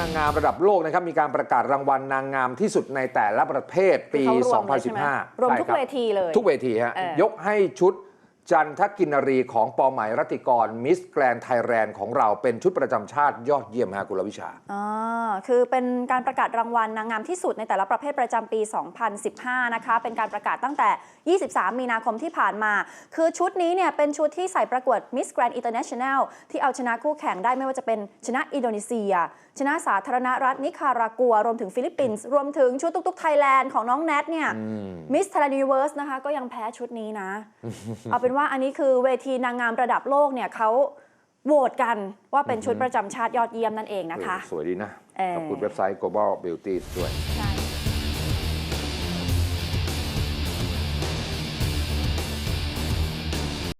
นางงามระดับโลกนะครับมีการประกาศรางวัลนางงามที่สุดในแต่ละประเภทปี คือเขารวมเลยใช่ไหม2015รวมทุกใช่คบเวทีเลยทุกเวทีฮะเออ ยกให้ชุด จันทกินรีของปอไหมรัตติกรมิสแกรนไทยแลนด์ของเราเป็นชุดประจำชาติยอดเยี่ยมฮะกุลวิชาอ่าคือเป็นการประกาศรางวัลนางงามที่สุดในแต่ละประเภทประจำปี 2015 นะคะ เป็นการประกาศตั้งแต่ 23 มีนาคมที่ผ่านมา คือชุดนี้เนี่ยเป็นชุดที่ใส่ประกวด Miss Grand International ที่เอาชนะคู่แข่งได้ไม่ว่าจะเป็นชนะอินโดนีเซีย ชนะสาธารณรัฐนิคารากัว รวมถึงฟิลิปปินส์รวมถึงชุดตุกๆไทยแลนด์ของน้องแนทเนี่ยมิส s ท h a i l a n d Universe นะคะก็ยังแพ้ชุดนี้นะเอาเป็นว่าอันนี้คือเวทีนางงามระดับโลกเนี่ยเขาโหวตกันว่าเป็นชุดประจำชาติยอดเยี่ยมนั่นเองนะคะ สวยดีนะ เออขอบคุณเว็บไซต์ global beauty ด้วย